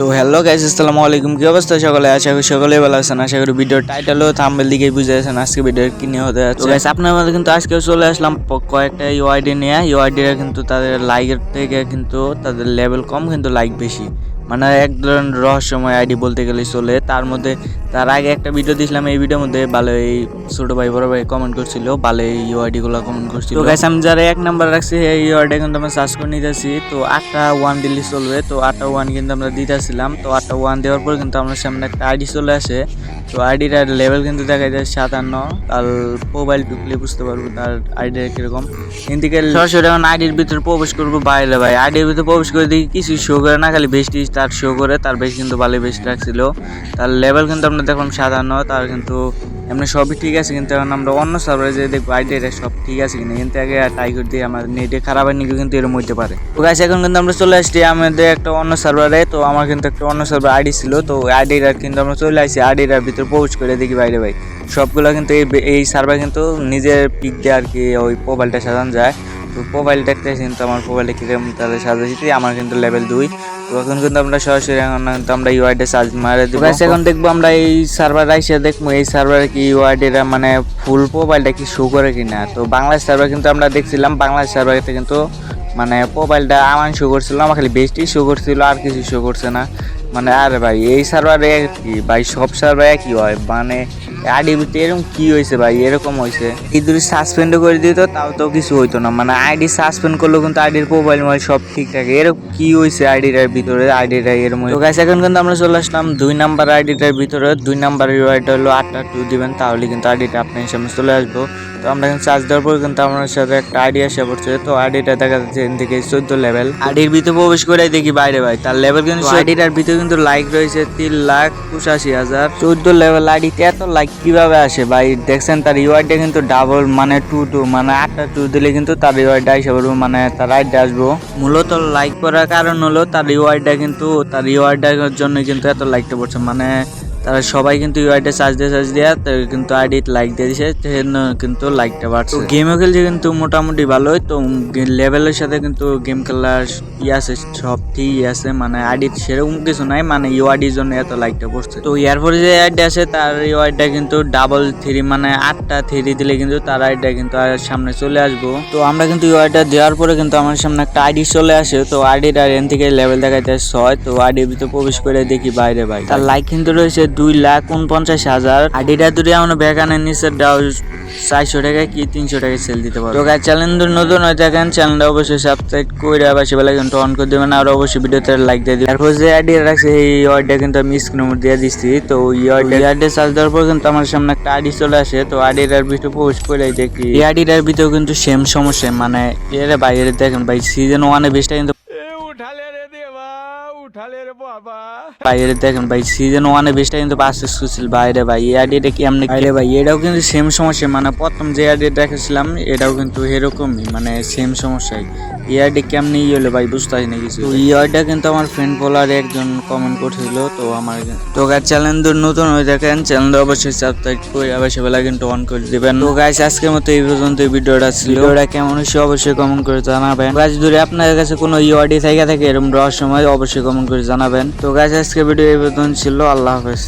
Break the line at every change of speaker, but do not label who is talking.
Hello guys আসসালামু আলাইকুম। কি অবস্থা সকলে? আশা করি সকলে ভালো আছেন। আশা করি ভিডিওর টাইটেলও থাম্বেল দিকে বুঝে আছেন আজকে ভিডিও কি নিয়ে হতে যাচ্ছে। গাইজ আপনার মধ্যে কিন্তু আজকে চলে আসলাম কয়েকটা ইউআইডি নিয়ে। ইউআইডিরা কিন্তু তাদের লাইকের থেকে কিন্তু তাদের লেভেল কম, কিন্তু লাইক বেশি। মানে এক ধরনের রহস্যময় আইডি বলতে গেলে চলে। তার মধ্যে তার আগে একটা ভিডিও দিয়েছিলাম এই ভিডিওর মধ্যে ভালো এই ছোটো ভাই বড় ভাই কমেন্ট করছিল ভালো এই ইউআইডি গুলো কমেন্ট করছিল। তো গাইস আমি যারা এক নাম্বার রাখছি এই ইউআইডি কিন্তু আমরা সার্চ করে নিতেছি। তো আটটা ওয়ান দিল্লি চলবে তো আটটা ওয়ান কিন্তু আমরা দিতেছিলাম। তো আটটা ওয়ান দেওয়ার পর কিন্তু আমার সামনে একটা আইডি চলে আসে। তো আইডিটার লেভেল কিন্তু দেখা যায় সাতান্ন। তার মোবাইল টুকলে বুঝতে পারব তার আইডিটা কীরকম। কিন্তু সরাসরি এখন আইডির ভিতরে প্রবেশ করব বাইরে ভাই। আইডির ভিতরে প্রবেশ করে দেখি কিছু শো করে না খালি বেশি তার শো করে, তার বেশ কিন্তু ভালো বেশি রাখছিল। তার লেভেল কিন্তু আমরা দেখলাম সাধারণ তার কিন্তু এমনি সবই ঠিক আছে, কিন্তু এখন আমরা অন্য সার্ভারে যে দেখব আইডিয়া সব ঠিক আছে কিনা। কিন্তু আগে ট্রাই দিয়ে আমার নেটে খারাপ হয়নি কিন্তু এরকম হইতে পারে। তো গাছ এখন কিন্তু আমরা চলে আসছি আমাদের একটা অন্য সার্ভারে তো আমার কিন্তু একটা অন্য সার্ভার আইডি ছিল, তো আইডিটার কিন্তু আমরা চলে আসছি আইডিটার ভিতরে প্রবেশ করে দেখি বাইরে ভাই। সবগুলো কিন্তু এই এই সার্ভার কিন্তু নিজের পিক দিয়ে আর কি ওই মোবাইলটা সাজানো যায়। তো মোবাইল দেখতে কিন্তু আমার মোবাইলে কীরকম তাহলে সাজাইছি আমার কিন্তু লেভেল দুই। তো এখন কিন্তু আমরা সরাসরি এখন কিন্তু আমরা ইউআইডি সার্চ মারে দিব। এখন দেখব আমরা এই সার্ভার আইসে দেখব এই সার্ভারে কি ইউআইডিটা মানে ফুল মোবাইলটা কি শো করে কিনা। তো বাংলাদেশ সার্ভার কিন্তু আমরা দেখছিলাম, বাংলাদেশ সার্ভারেতে কিন্তু মানে মোবাইলটা আমার শো করছিল আমার খালি বেস্টই শো করছিল, আর কিছু শো করছে না। মানে আরে ভাই, এই সার্ভারে কি ভাই, সব সার্ভারে কি হয়। মানে আইডি ভিতরে এরকম কি হয়েছে ভাই? এরকম হয়েছে। যদি সাসপেন্ডও করে দিত, তাও তো কিছু হইতো না। মানে আইডি সাসপেন্ড করলেও কিন্তু আইডির মোবাইল মোবাইল সব ঠিক থাকে। এরকম কি হয়েছে আইডিটার ভিতরে? আইডিটা এরকম তো গাইস এখন কিন্তু আমরা চলে আসলাম দুই নাম্বার আইডিটার ভিতরে। দুই নাম্বার আইডিটা হলো আটটা টু দিবেন, তাহলে কিন্তু আইডিটা আপনার সামনে চলে আসব। তো আমরা এখন চার্জ দেওয়ার পর কিন্তু আমার সাথে একটা আইডি আসে পড়ছে। তো আইডিটা দেখা যাচ্ছে এখান থেকে চোদ্দ লেভেল আইডির ভিতরে প্রবেশ করে দেখি বাইরে ভাই। তার লেভেল কিন্তু আইডিটার ভিতরে কিন্তু লাইক রয়েছে তিন লাখ পঁচাশি হাজার। চোদ্দ লেভেল আইডিতে এত লাইক কীভাবে আসে ভাই? দেখছেন তার ইউআইডিটা কিন্তু ডাবল মানে টু টু মানে আটটা টু দিলে কিন্তু তার ইউআইডি আসে পড়ব মানে তার আইডি আসব। মূলত লাইক করার কারণ হলো তার ইউআইডিটা কিন্তু তার ইউআইডির জন্য কিন্তু এত লাইকটা পড়ছে মানে তারা সবাই কিন্তু ইউআইডি চার্জ দিয়ে চার্জ দেওয়া তো কিন্তু আইডি লাইক দিয়ে দিছে সেজন্য কিন্তু লাইকটা বাড়ছে গেমও খেলছে কিন্তু মোটামুটি ভালোই তো লেভেলের সাথে কিন্তু গেম খেলার ই আছে সব ঠিকই আছে মানে আইডি সেরকম কিছু নাই মানে ইউআইডির জন্য এত লাইকটা পড়ছে তো এরপরে যে আইডি আছে তার ইউআইডিটা কিন্তু ডাবল থ্রি মানে আটটা থ্রি দিলে কিন্তু তার আইডিটা কিন্তু আর সামনে চলে আসব তো আমরা কিন্তু ইউআইডিটা দেওয়ার পরে কিন্তু আমার সামনে একটা আইডি চলে আসে তো আইডিটা এন থেকে লেভেল দেখাইতে ছয় তো আইডির ভিতরে প্রবেশ করে দেখি বাইরে ভাই তার লাইক কিন্তু রয়েছে দুই লাখ উনপঞ্চাশ হাজার। আইডিটা দূরে আমরা ভ্যাকানের নিচে ডাউ চারশো টাকা কি তিনশো টাকা সেল দিতে পারব তো চ্যানেল নতুন হয়ে থাকেন চ্যানেলটা অবশ্যই সাবস্ক্রাইব করে আবার সেবেলা কিন্তু অন করে দেবেন, আর অবশ্যই ভিডিওতে লাইক দিয়ে দিবেন। তারপর যে আইডি রাখছে, এই ওয়ার্ডটা কিন্তু আমি স্ক্রিন নম্বর দিয়ে দিচ্ছি তো এই ওয়ার্ডে সার্চ দেওয়ার পর কিন্তু আমার সামনে একটা আইডি চলে আসে। তো আইডিটার ভিতরে পোস্ট করে দেখি। এই আইডিটার ভিতরেও কিন্তু সেম সমস্যা মানে এর বাইরে দেখেন ভাই সিজন ওয়ানে বেশটা কিন্তু
উঠালে রে দেবা এটা
বাইরে দেখেন ভাই সিজন ওয়ানে বেশটা কিন্তু পাস ছিল বাইরে ভাই এই আইডিটা কি এমনি বাইরে ভাই এটাও কিন্তু সেম সমস্যা মানে প্রথম যে আইডি দেখেছিলাম এটাও কিন্তু এরকমই মানে সেম সমস্যাই। আইডি কেমনি ই হলো ভাই বুঝতে পারি না কিছু। তো এই কিন্তু আমার ফ্রেন্ড বলার একজন কমেন্ট করছিল তো আমার তো গাছ চ্যানেল নতুন হয়ে থাকেন চ্যানেলটা অবশ্যই সাবস্ক্রাইব করে আবার সেবেলা কিন্তু অন করে দিবেন। তো গাছ আজকের মতো এই পর্যন্ত ভিডিওটা ছিল। ভিডিওটা কেমন হয়েছে অবশ্যই কমেন্ট করে জানাবেন। গাছ ধরে আপনাদের কাছে কোনো ইউআইডি থেকে থাকে এরকম রহস্যময় অবশ্যই কমেন্ট করে জানাবেন। তো গাছ আজকে ভিডিও এই পর্যন্ত ছিল আল্লাহ হাফেজ।